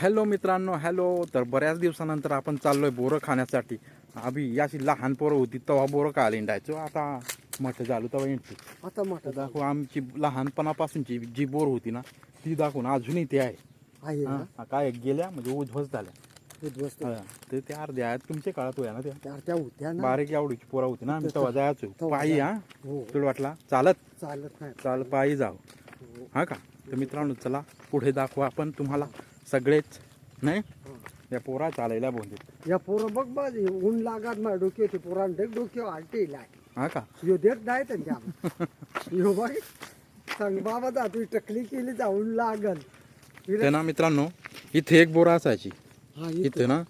Hello मित्रांनो hello. तर बऱ्याच दिवसानंतर आपण चाललोय बोरं खाण्यासाठी. आम्ही याची लहान पोरं होती तेव्हा बोरं खायला हिंडायचो. आता मोठं झालो तेव्हा हिंडतो आता मोठं दाखव आमची लहानपणापासूनची जी बोर होती ना ती दाखवून अजूनही ते आहे. आहे हा, काय गेल्या म्हणजे उद्ध्वस्त झाल्या. उद्ध्वस्त. हा, ते त्या अर्ध्या आहेत. तुमच्या काळात होया ना त्या? त्या त्या होत्या ना. बारीक एवढीची पोरा होती ना आम्ही तेव्हा जायचो. पायी हा? हो. तुला वाटला? चालत? चालत नाही. चाल पायी जाऊ हो. हा का? तर मित्रांनो चला पुढे दाखवू आपण तुम्हाला. सगळेच नाही. या पोरा चालायला बोलते या पोरं बघ बघ ऊन लागत माझ्या डोक्याचे पोरान देख डोक्यावर आलटे हा का? यो देत नाही त्यांच्या यो बाई सांग बाबा दा तू टकली केली जा ऊन लागल. ते ना मित्रांनो इथे एक बोरा असायची. हा इथे. ना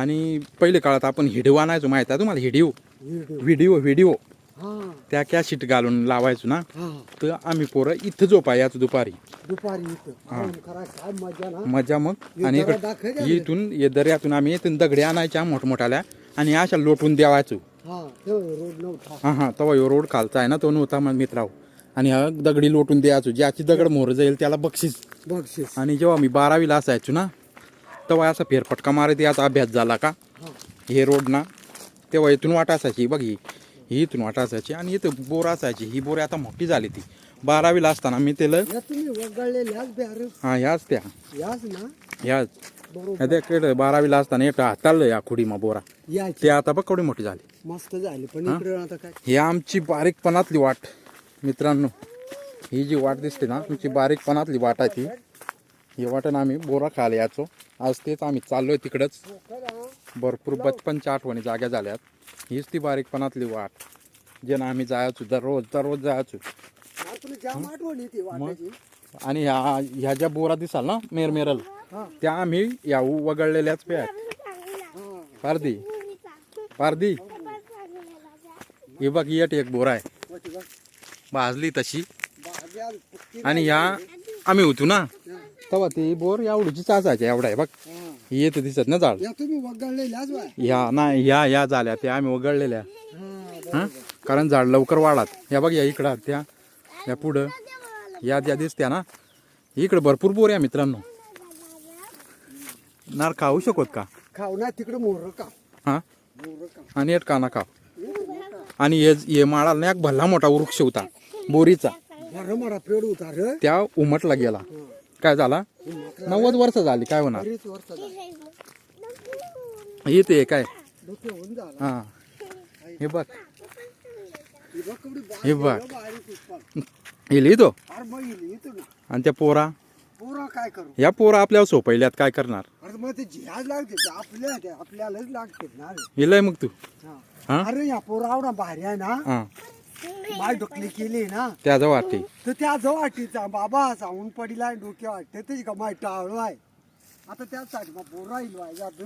आणि पहिले काळात आपण हिडिओ आणायचो माहिती आहे तुम्हाला हिडिओ इथं. Video video. हा. त्या कॅशिट घालून लावायचो ना हा. तर आम्ही पोरं इथं झोपा याच दुपारी. दुपारी काय मजा ना. मजा मग. आणि इकडं- इथून ये दर्यातून आम्ही इथून दगडी आणायच्या मोठमोठ्याल्या आणि अशा लोटून द्यावायचो हा तो रोड नव्हता. हा हा तेव्हा ह्यो रोड खालचा आहे ना तो नव्हता मग मित्राव. आणि हा दगडी लोटून द्यायचो ज्याची दगड मोर जाईल त्याला बक्षीस. बक्षीस. आणि जेव्हा मी बारावीला असायचो ना तेव्हा असा फेरफटका मारत याचा अभ्यास झाला का? हा. हे रोड ना तेव्हा इथून वाट असायची बघ ही. ही इथून वाट असायची आणि इथं बोर असायची ही बोर आता मोठी झाली ती. बारावीला असताना मी त्याला या तुम्ही हा ह्याच त्या. याच ना? ह्याच बरोबर. बारावीला असताना एक हाताळलं या खुडीमा बोरा. यायची ते आता बघ केवढी मोठी झाली. मस्त झाली पण हा? इकडे आता काय? ही आमची बारीकपणातली वाट मित्रांनो. ही जी वाट दिसते ना तुमची बारीकपणातली वाट आहे ती. ही वाटण आम्ही बोरा खायला यायचो आज तेच आम्ही चाललोय तिकडंच. भरपूर बचपनच्या आठवणी जाग्या झाल्यात. हीच ती बारीकपणातली वाट जे ना आम्ही जायचो दररोज दररोज जायचो. तुला जाम आठवण येते वाटायची. आणि ह्या ह्या ज्या बोरा दिसाल ना मेरमेरल हा. त्या आम्ही या वगळलेल्याच पे आहेत हा. पारदी पारदी ही बघ ही एक बोरा आहे. बघ. भाजली तशी. भाज्या आणि ह्या आम्ही होतो ना तेव्हा ती बोर एवढीची चाचायची एवढा आहे बघ. हा. ही येत दिसत ना झाड. या तुम्ही वगळलेल्याच बाय. ह्या नाही ह्या ह्या झाल्या त्या आम्ही वगळलेल्या. हा हा? कारण झाड लवकर वाढत. या बघ या इकडं त्या. या पुढं या ज्या दिसत्या ना इकडं भरपूर बोर आहे मित्रांनो. नार खाऊ शकत का? खाऊ ना तिकडे मोर का हा? का आणि एक काना खाव आणि हे हे माळाला ना एक भल्ला मोठा वृक्ष होता बोरीचा. बरं मला पेड होता रे. त्या उमटला गेला. काय झाला? नव्वद वर्ष झाली काय होणार. येते काय? हा. हे बघ. ही बघ. इथं? ना आणि त्या पोरा? पोरा काय करू? या पोरा आपल्यावर सोपवल्यात काय करणार? अरे मग ते जिहाज लागते ते आपल्या ते आपल्यालाच लागते ना रे. हिलय मग तू. हा. अरे या पोरा आवडा भारी आहे ना. हा. माय डोकली केली ना. त्याचं वाटते तर त्या जो वाटीचा बाबा सांगून पडीला डोक्या वाटते त्याची का माय टाळू आहे. आता त्यासाठी मग बोरा येईल वाय जात.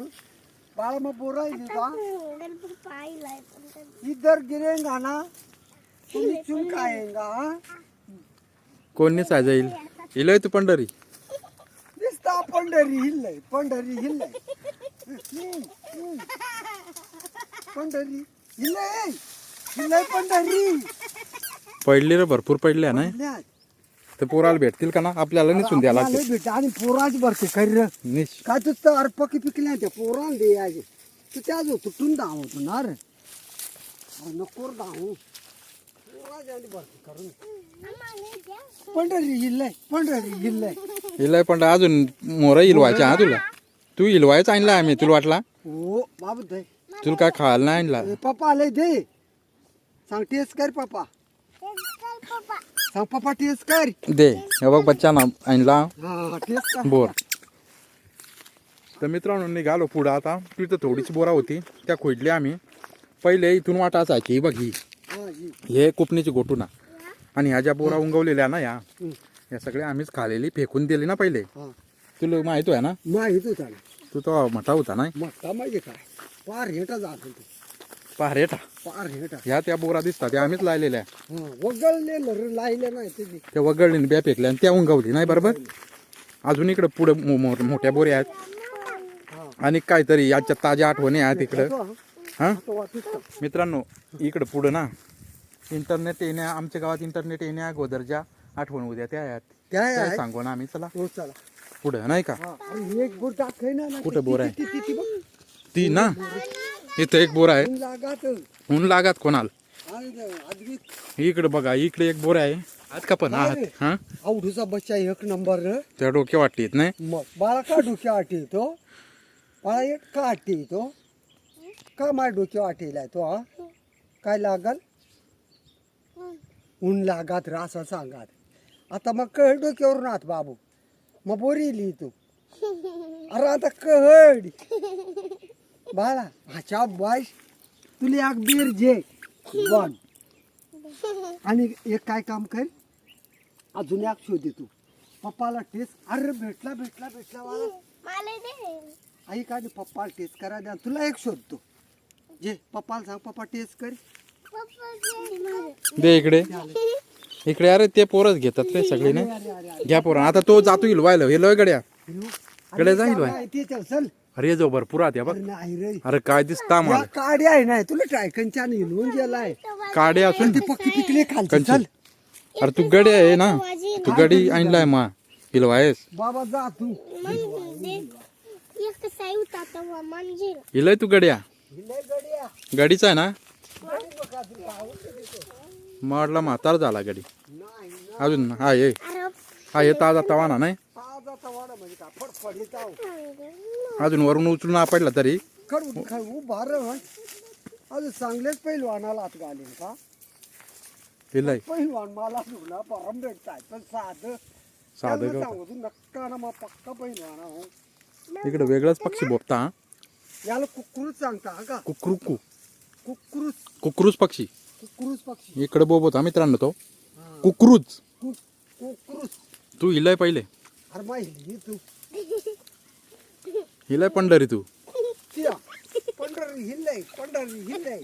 बाळा मग बोरा येईल का? इधर गिरेगा ना. तुम्ही चुन खाएगा हा? कोण नाही जाईल हिलय तू पंढरी? दिसता पंढरी हिल्लय पंढरी हिल्लय हम्म, हम्म. पंढरी हिल्लय हिल्लय पंढरी. पडली रे भरपूर पडल्या नाही. हिल्लय. तर पोराला भेटतील का ना? आपल्याला निसून द्यायला आपल्याला भेटा आणि पोराच भरते खरी निश. काय तू तर अर्पकी पिकल्या त्या पोरान दे यायचे तू त्याच तुटून धावतो ना रे नको रे धावू पोराच आणि भरते करून पंढरी हिल्लय पंढरी हिल्लय हिलय पण अजून मोर हिलवायच्या हा तुला? तू हिलवायच आणला आम्ही तुला वाटला? हो बाबू दे तुला काय खायला नाही आणला? ए, पप्पा आले दे. सांग टेस्ट कर पप्पा. सांग पप्पा टेस्ट कर. दे हे बघ बच्चा ना आणला. हा टेस्ट कर. बोर. तर मित्रांनो निघालो पुढं आता. तिथं थोडीच बोरा होती त्या खोडल्या आम्ही. पहिले इथून वाटा असायची ही बघ ही. हा, कुपणीची गोटूना आणि ह्या ज्या बोरा उंगवलेल्या ना या. या सगळ्या आम्हीच खालेली फेकून दिली ना पहिले. तुला माहीत आहे ना? माहीत होता ना. तू तो मोठा होता ना? मोठा माहिती काय? पार हेटा जात होते पहारेटा पार हेटा? ह्या त्या बोरा दिसतात त्या आम्हीच लायलेल्या. वगळलेलं रे लायले नाही ते त्या वगळलीने ब्या फेकल्या आणि त्या उंगवली नाही बरोबर? अजून इकडं पुढे मोठ्या बोऱ्या आहेत. आणि काहीतरी याच्या ताज्या आठवणी आहेत इकडं. हा? मित्रांनो इकडं पुढं ना इंटरनेट येण्या आमच्या गावात इंटरनेट येण्या अगोदरच्या आठवण उद्या त्या आहेत. त्या त्या आहे सांगू ना आम्ही चला. हो चला. पुढे नाही का? हा, एक बोर टाकाय ना ना. कुठं बोर आहे? ती- ती- ती- ती बघ. ती ना? इथं एक बोर आहे. ऊन लागत. ऊन लागत कोणाला? आणि इकडे बघा इकडे एक बोर आहे. आज का पण? आहात. हा? आवडूचा बच्चा एक नंबर. रे त्या डोके वाटलीत नाही? मग बाळा का डोक्या आटी तो बाळा एक का आटी तो का माझ्या डोक्या आटीला तो हा? काय लागल? ऊन लागात रे असं सांगात. आता मग कळ डोक्यावरून आत बाबू. मग बोरी लिही तू. अरे आता कळ बाळा अच्छा बाईस तुला एक बीर जे बन आणि एक काय काम कर? अजून एक शोध तू. पप्पाला टेस्ट अरे भेटला भेटला भेटला मला ऐक आणि पप्पाला टेस्ट करा द्या तुला एक शोधतो जे पप्पाला सांग पप्पा टेस्ट कर. दे इकडे. इकडे अरे ते पोरच घेतात रे सगळे ना. घ्या पोरं. आता तो जातो हिलवायला हिलवाय गड्या. कडे जा हिलवाय अरे, ते चल चल. अरे जो भरपूर आत या बघ. अरे नाही रे. अरे काय दिसता मला काड्या आहे ना तुला ट्रायकनच्या हिलवून गेलाय काडे असून ती पक्की पिकले. चल. अरे तू गडी आहे ना. तू गडी आणलाय मा. हिलवायस बाबा जा तू. हिलय तू गड्या. गाडीचा आहे ना? माडला म्हातार झाला गाडी. अजून हा ये. हा ये ताजा तवाना नाही? अजून वरून उचलून आपडला तरी. अजून चांगलेच पैलवानाला हात घालीन का? हिलय पहिलवान मला तुला परम भेटताय पण साधं. साधं. सांगू तू नक्का ना मग पक्का पहिलवान हो. इकडे वेगळाच पक्षी बोपता याला कुक्कुरूच सांगता का? कुकरुकू. कुक्कुरूच कुकरूज पक्षी. कुक्कुरूच पक्षी. इकडे बोबत हा मित्रांनो तो. हा. कुकरूज. कु- कुक्कुरूच तू हिलय पहिले. अरे माहिती तू. हिलय पंढरी तू. तिया पंढरी हिल्लय पंढरी हिल्लय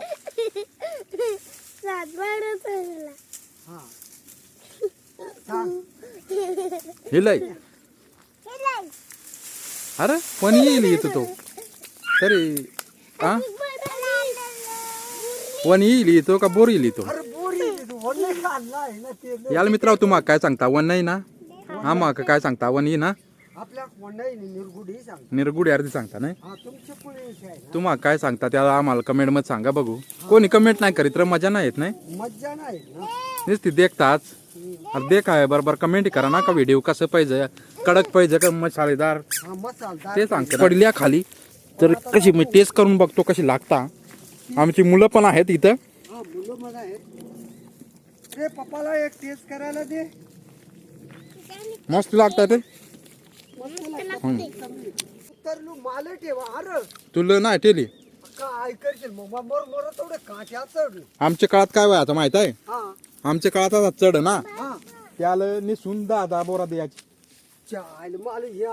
हा. सांग हिलय. अरे पण येईल इथं तो. तरी हा वन येईल येतो का बोर येईल येतो अरे बोरी तू ना ते. लय. याला मित्राव तुम्हाला काय सांगता? वन नाही ना? हा. मग काय सांगता? वन ये ना? आपल्या मंडळी निरगुडी सांग निरगुडी अर्धी सांगता नाही? हा तुमचे पुढे आहे ना. तुम्हाला काय सांगता? त्याला आम्हाला कमेंटमध्ये सांगा बघू. कोणी कमेंट नाही करीत तर मजा नाही येत नाही? मज्जा नाही ना. नुसती देखताच. अरे देख आहे बरोबर कमेंट करा ना का व्हिडिओ कसं पाहिजे? कडक पाहिजे का मसालेदार? हा मसालदार ते सांगते पडल्या खाली. तर कशी मी टेस्ट करून बघतो कशी लागता. आमची मुलं पण आहेत इथं. हा मुलं मला आहेत. रे पप्पाला एक टेस्ट करायला दे. मस्त लागतात ते. तर लू माल ठेवा अरे. तुला नाही टेली काय करशील? मग मर मर तेवढे काठ्या चढ. आमच्या काळात काय वय आता माहीत आहे? हा. आमच्या काळात आता चढ ना. हा. त्याला निसून दहा दहा बोरा द्यायची. चाल माल हे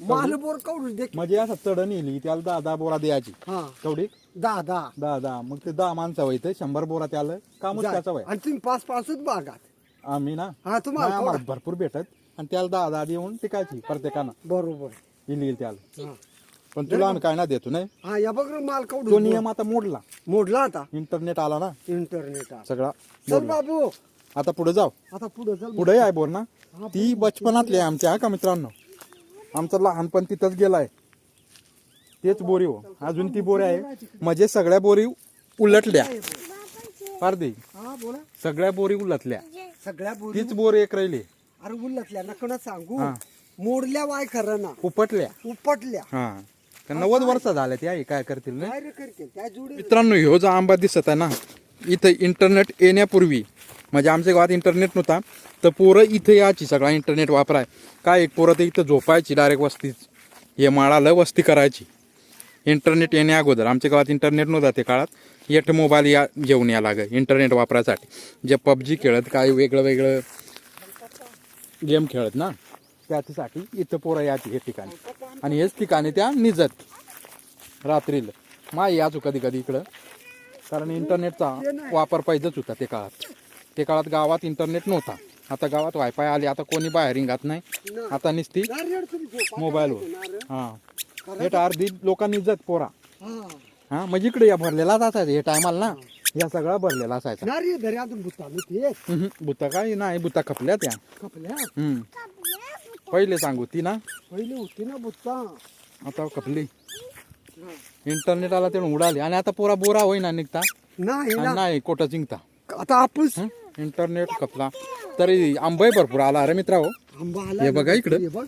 माल बोर काढून दे. म्हणजे असं चढ नेली त्याला दहा दहा बोरा द्यायची. हा. तेवढी? दहा दहा. दहा दहा. मग ते दहा माणसं व्हायचं शंभर बोरा त्याला. कामच. त्याचं आणि तुम्ही पाच पाचच बागात. आम्ही ना? हा तुम्हाला भरपूर भेटत. आणि त्याला दहा दहा देऊन टिकायची प्रत्येकानं. बरोबर. येईल येईल त्याला. हा. पण तुला आम्ही काय ना देतो नाही? हा या बघ रे माल तो नियम आता मोडला. मोडला आता. इंटरनेट आला ना? इंटरनेट सगळा चल मोडला. बाबू. आता पुढे जाऊ. आता पुढे चल. पुढे आहे बोर ना? ती बचपनातली आहे आमच्या हा का मित्रांनो? आमचं लहानपण तिथंच गेलाय. तेच बोरी हो. अजून ती बोरी आहे. म्हणजे सगळ्या बोरी उलटल्या. पारदी हा बोला. सगळ्या बोरी उलटल्या. सगळ्या बोरी तीच बोर एक राहिली. अरे उलटल्या. नकडं सांगू? हा. मोडल्या वाय खरं ना. उपटल्या. उपटल्या. हा. तर नव्वद वर्ष झाले त्या काय करतील नाही काय रे करते त्या जोडी मित्रांनो ह्यो जो आंबा दिसत आहे ना इथं इंटरनेट येण्यापूर्वी म्हणजे आमच्या गावात इंटरनेट नव्हता. तर पोरं इथं यायची सगळा इंटरनेट वापराय. काय एक पोरं तर इथं झोपायची डायरेक्ट वस्तीच हे माळाला वस्ती करायची. इंटरनेट येण्या अगोदर. आमच्या गावात इंटरनेट नव्हता ते काळात. येट मोबाईल या घेऊन या लाग इंटरनेट वापरायसाठी. जे पबजी खेळत काय वेगळं वेगळं गेम खेळत ना? त्याच्यासाठी इथं पोरं यायची हे ठिकाणी. आणि हेच ठिकाणी त्या निजत. रात्रीला. मा याचो कधी कधी इकडं. कारण इंटरनेटचा वापर पाहिजेच होता ते काळात. ते काळात गावात इंटरनेट नव्हता. आता गावात वायफाय आले आता कोणी बाहेर हिंगात नाही. आता निसती मोबाईलवर. हा. हे अर्धी लोकांनी इज्जत पोरा. हा म्हणजे इकडे या भरलेलाच असायचा. हे टायमाला ना या सगळा भरलेला असायचा. ना रे घरी अजून भूताने ते. हम्म, बुत्ता काय? नाही बुत्ता खपल्या त्या हम्म पहिले सांगू ती ना. पहिली होती ना बुत्ता आता कपली इंटरनेट आला तेवढं उडाली. आणि आता पोरा बोरा होईना निघता. नाही कोटा जिंकता. आता आपूस इंटरनेट कपला. तरी आंबाही भरपूर. आला अरे मित्रा हो. आंबा आला हे. बघा इकडं. हे बघ.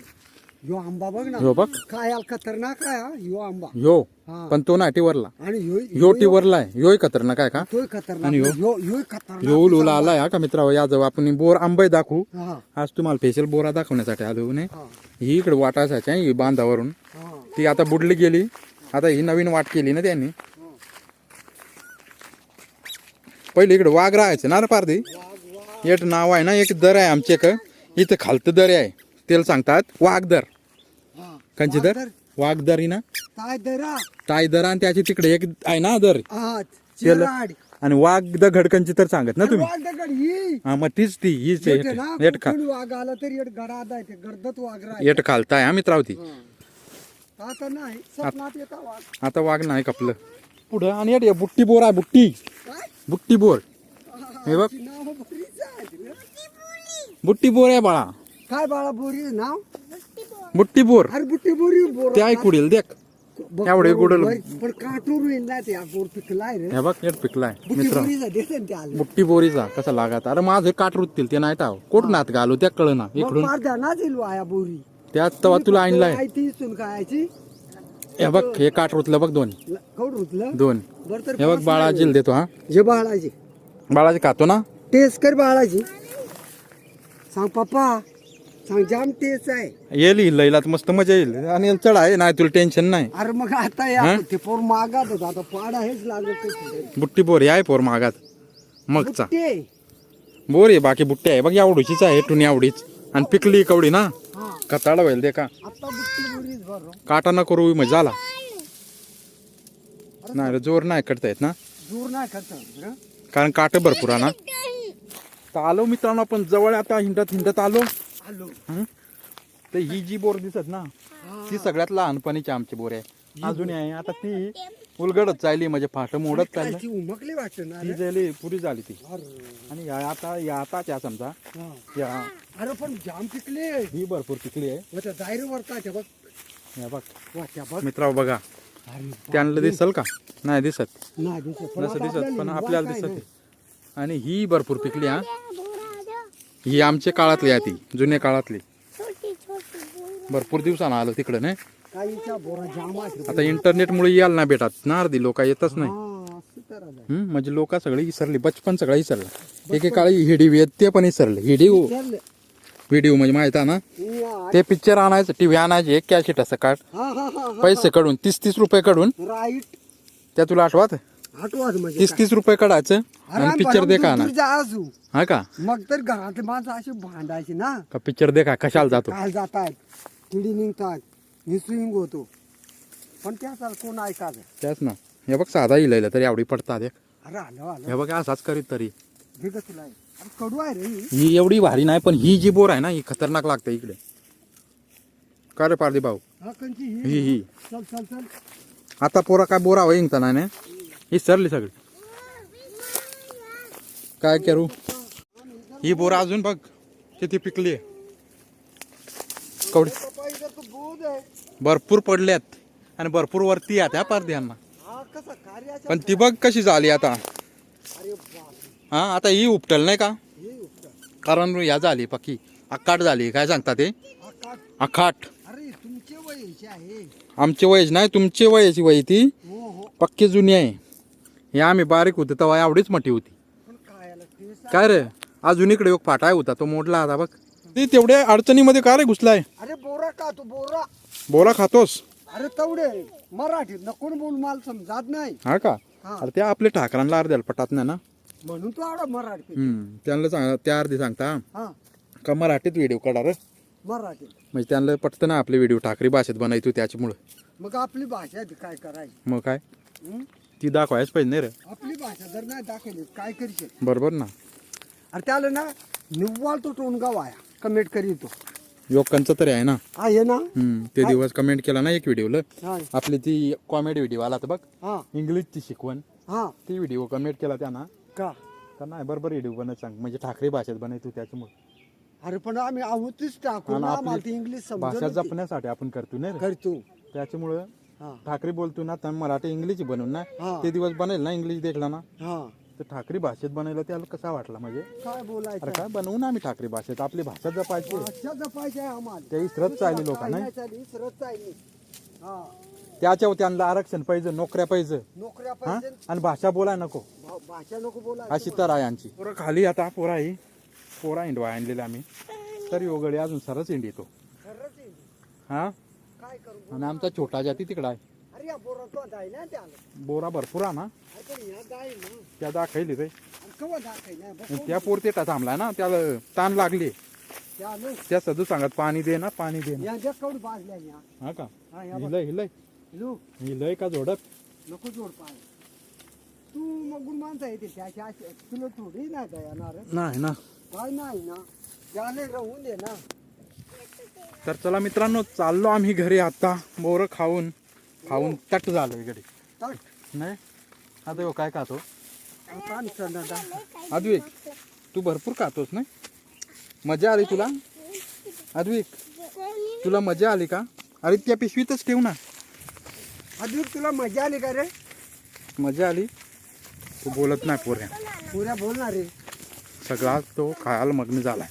ह्यो आंबा बघ ना. ह्यो बघ. काय खतरनाक आहे हा, ह्यो आंबा. ह्यो हा. पण तो ना टिवरला आणि ह्यो ह्यो टिवरला आहे. ह्योही खतरनाक आहे का? ह्यो खतरनाक आणि ह्यो? ह्यो ह्यो खतरनाक ह्यो उलुला आलाय हा का मित्रा हो? या जाऊ आपण बोर आंबाई दाखवू. हा. आज तुम्हाला स्पेशल बोरा दाखवण्यासाठी आलो ने हा. ही इकडे वाट असायची ही बांधावरून. हा. ती आता बुडली गेली. आता ही नवीन वाट केली ना त्यांनी. पहिले इकडे वाघ राहायचे ना रे पारदी एक नाव आहे ना एक दर आहे आमच्या इकडं इथं खालतं दर आहे. त्याला सांगतात वाघदर हा. कंची दर. वाघदर ही ना. काय दरा. टाय दर आणि त्याची तिकडे एक आहे ना दर. आणि वाघ द घडकंची तर सांगत ना तुम्ही. वाघ ही. हा मग तीच ती हीच. एट खा. कुठून वाघ आला तरी गडा वाघ एट खालताय हा मित्रावती आता नाही वाघ. आता वाघ नाही कपलं. पुढं आणि बुट्टी बोर आहे बुट्टी. बुट्टी बोर हे बघ. बुट्टी बोर आहे बाळा. काय बाळा बोरी नाव? बुट्टी बोर अरे बुट्टी बोरी बोर. ते ऐकुडील देख. एवढे गुडल. पण काटूर होईल ना ते बोर पिकलाय रे. हे बघ एट पिकलाय बुट्टी मित्र बुट्टी बोरीचा कसा लागात अरे माझे काट रुततील ते नाही टाव कोट नात घालू त्या कळ ना मग इकडून. येईल वाया बोरी. त्यात तवा तुला आणलाय. काय ती इथून खायची. हे बघ हे काट रुतलं बघ दोन. कौड रुतलं? दोन. बरं तर हे बघ पाच बाळा नाही जिल देतो हा. जे बाळाची बाळाचे खातो ना? टेस्ट कर बाळाची सांग पप्पा सांग जाम तेच आहे. येईल ही लैलात मस्त मजा येईल. आणि चढ आहे नाही तुला टेन्शन नाही. अरे मग आता या ते पोर मागात होता आता पाडा हेच लागत. बुट्टी बोर आहे पोर मागात. मगचा बुट्टे. बोर आहे बाकी बुट्टी आहे. बघ एवढीचीच आहे टुनी आवडीच आणि पिकली कवडी ना? हा कताळा होईल दे का? बरं काटा न करू मग झाला. नाही रे, जोर नाही करता येत ना. दूर नाही करत. कारण काट भरपूर आहे ना. तर आलो मित्रांनो आपण जवळ आता हिंडत हिंडत आलो. हं? तर ही जी बोर दिसत ना ती सगळ्यात लहानपणीची आमची बोर आहे. अजून आहे. आता ती उलगडत चालली म्हणजे फाट मोडत चाललं. ती उमकली वाटत ना ती रे. झाली पुरी झाली ती. आणि या आता या आता त्या समजा. हा. या. अरे पण जाम पिकले ही भरपूर पिकली आहे. होत्या दायरीवर काय बघ. या बघ. मित्राव बघा. त्यांना दिसल का? नाही दिसत. नाही दिसत. पण नसं आता दिसत पण लिंबा आपल्याला दिसत. आणि ही भरपूर पिकली हा. ही आमच्या काळातली आहे ती जुन्या काळातली. भरपूर दिवसानं आलो तिकडं नाही? आता इंटरनेटमुळे यायला नाही भेटत. ना अर्धी लोक येतच नाही. हा. हम्म, म्हणजे लोक सगळे विसरली बचपन सगळं विसरलं एकेकाळी हिडी येत ते पण विसरले हिडी विचारलं. व्हिडिओ म्हणजे माहीत आहे ना? ते पिक्चर आणायचं टीव्ही आणायची एक कॅसेट असं काढ. हा हा हा हा. पैसे काढून तीस तीस रुपये काढून. राईट. त्या तुला आठवत? आठवत म्हणजे तीस. तीस रुपये काढायचं आणि पिक्चर दे का भरपूर ना असू. हा का? मग तर घरातले माणसं अशी भांडायची ना. का पिक्चर दे का कशाला जातो? काय जातात किडी निघतात निसुईंग होतो. पण त्याचा कोण ऐकायचं? त्याच ना. हे बघ साधा इलायला तरी आवडी पडतात हे. अरे आलं आलं. हे बघ असाच करीत तरी. अरे कडू आहे रे ही. ही एवढी भारी नाही पण ही जी बोर आहे ना ही खतरनाक लागते इकडे. का रे पारदी भाऊ? हा कंची ही. ही ही. चल चल चल. आता पोरा काय बोरा होईन तर नाही ना ही सरली सगळी. काय करू? ही बोरा अजून बघ किती पिकली आहे. कवडी भरपूर पडल्यात आणि भरपूर वरती आहेत ह्या हा कार्याचा पण ती बघ कशी झाली आता. हा आता ही उपटल नाही का? कारण या झाली पक्की. अक्काट झाली काय सांगता ते? अखाट आमचे वयच नाही तुमचे वयाची वय ती हो हो. पक्की जुनी आहे. हे आम्ही बारीक होते तेव्हा एवढीच मोठी होती. काय रे? अजून इकडे एक फाटा होता तो मोडला आता बघ. ती तेवढ्या अडचणीमध्ये का रे घुसलाय? अरे बोरा का तू बोरा. बोला खातोस? अरे तेवढे मराठीत न कोण बोल मला समजात नाही. हा का? हा. अरे त्या आपल्या ठाकरांना अर्ध्याला पटात नाही ना? म्हणून तू आवडा मराठी हम्म त्यांना सांग त्या अर्धी सांगता. हा. का मराठीत व्हिडिओ काढा रे? मराठी म्हणजे त्यांना पटतं ना आपले व्हिडिओ ठाकरी भाषेत बनायचो त्याच्यामुळं. मग आपली भाषा आहे ती काय करायची? मग काय? हं? ती दाखवायच पाहिजे नाही रे. आपली भाषा जर नाही दाखवली काय करशील बरोबर ना. अरे त्याला ना निव्वाळ तो टोनगा वाया कमेंट करीतो योकांचं तरी आहे ना? आहे ना. हम्म ते दिवस कमेंट केला ना एक व्हिडिओला हा. आपली ती कॉमेडी व्हिडिओ आला तर बघ. हा. इंग्लिशची शिकवण. हा. ती व्हिडिओ कमेंट केला त्यांना. का? तर नाही बरोबर व्हिडिओ बनत सांग. म्हणजे ठाकरे भाषेत बनायचो त्याच्यामुळे. अरे पण आम्ही आहोतच टाकू आणि ना आपली आम्हाला ते इंग्लिश भाषा समजत जपण्यासाठी आपण करतो ना रे. करतो. त्याच्यामुळं हा. ठाकरे बोलतो ना तर मराठी इंग्लिश बनवून ना हा. ते दिवस बनेल ना इंग्लिश देखला ना? हा. तर ठाकरी भाषेत बनवलं त्याला कसा वाटला म्हणजे? काय अरे बोलायचं काय बनवू ना आम्ही ठाकरी भाषेत? आपली भाषा जपायची. भाषा जपायची आहे आम्हाला. ते इसरत चालली लोकांना. काय चालली इसरत चालली हा. त्याच्यावर त्यांना आरक्षण पाहिजे नोकऱ्या पाहिजे. नोकऱ्या हा? पाहिजे. आणि भाषा बोलाय नको. भा- भाषा नको बोलायचं. अशी तर आहे यांची पोरं खाली आता पोरा आहे पोरा हिंडवा आणलेला आम्ही. तरी ओगळे अजून सरच हिंड येतो खरंच आहे. हा? काय करू? आणि आमचा छोटा जाती तिकडं आहे. या बोरा तो जाय ना त्याला बोरा भरपूर आहे ना? अरे पण या जाय ना. त्या दाखवली रे. आणि केव्हा दाखय ना त्या पोरतेटा थांबलाय ना त्याला ताण लागली. त्यानं त्या सदू सांगत पाणी दे ना पाणी दे ना. या ज्या कवड बाजल्या या. हा का? हा या बघ. हिलय हिलय लो. हिलय का जोडप नको जोड पाय. तू मग माणसं येते त्याच्या अशी- तुला थोडी नाही का येणार नाही ना. काय नाही ना. त्याने राहून दे ना. तर चला मित्रांनो चाललो आम्ही घरी आता बोरं खाऊन. खाऊन तट झालो टाक नाही? आता काय खातो? अद्विक तू भरपूर खातोस ना मजा आली तुला? अद्विक तुला मजा आली का? अरे त्या पिशवीतच ठेव ना. अजून तुला मजा आली का रे? मजा आली? तू बोलत नाही पोऱ्या. पुऱ्या बोलणार रे. सगळा तो खायला मग्न झालाय.